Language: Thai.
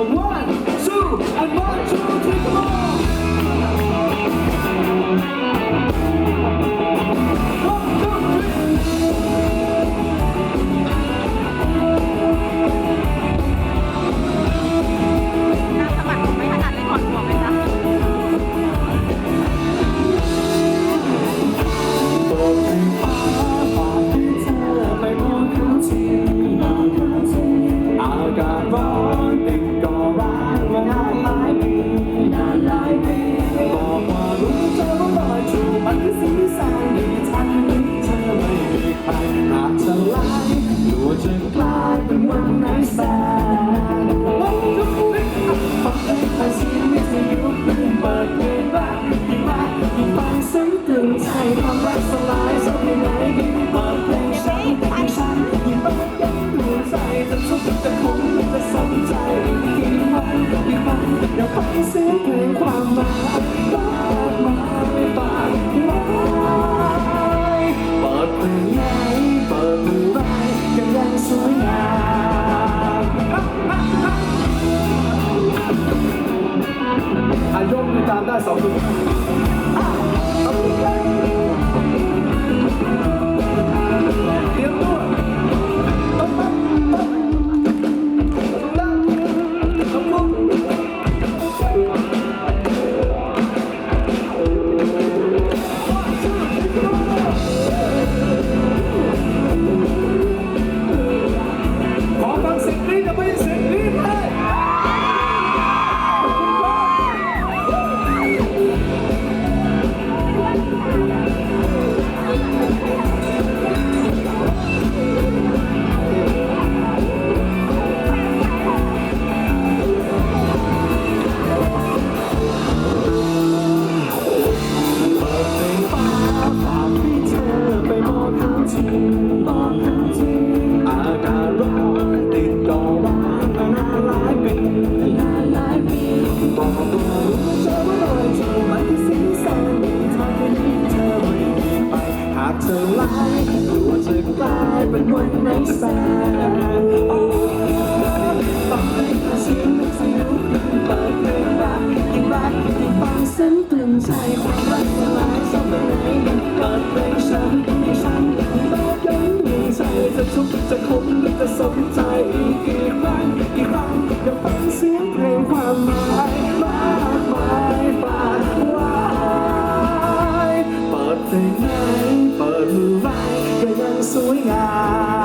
one such a the one when I'm back. ตามได้สองถุง มองทันทีากาศร้อนติดดอมานานหลายปีนานหลายปีบอกตัวรู้เธอว่าลอยที่มันที่สีสันทีเธอไม่มีไป หากเธอร้ายกลัวจะกลายเป็นวันในแสนโอ้ไปเสียงเสียงปิดเพลงรักยิ่รักยิ่ฟังเสียงกงใจุกจะคมหรือจะสมใจกี่ครั้งกี่ครั้งอยากฟังเสียงเพลงความหมายมากมายปานวายเปิดไพลไหนเปิดไว้ก็ยังสวยงาม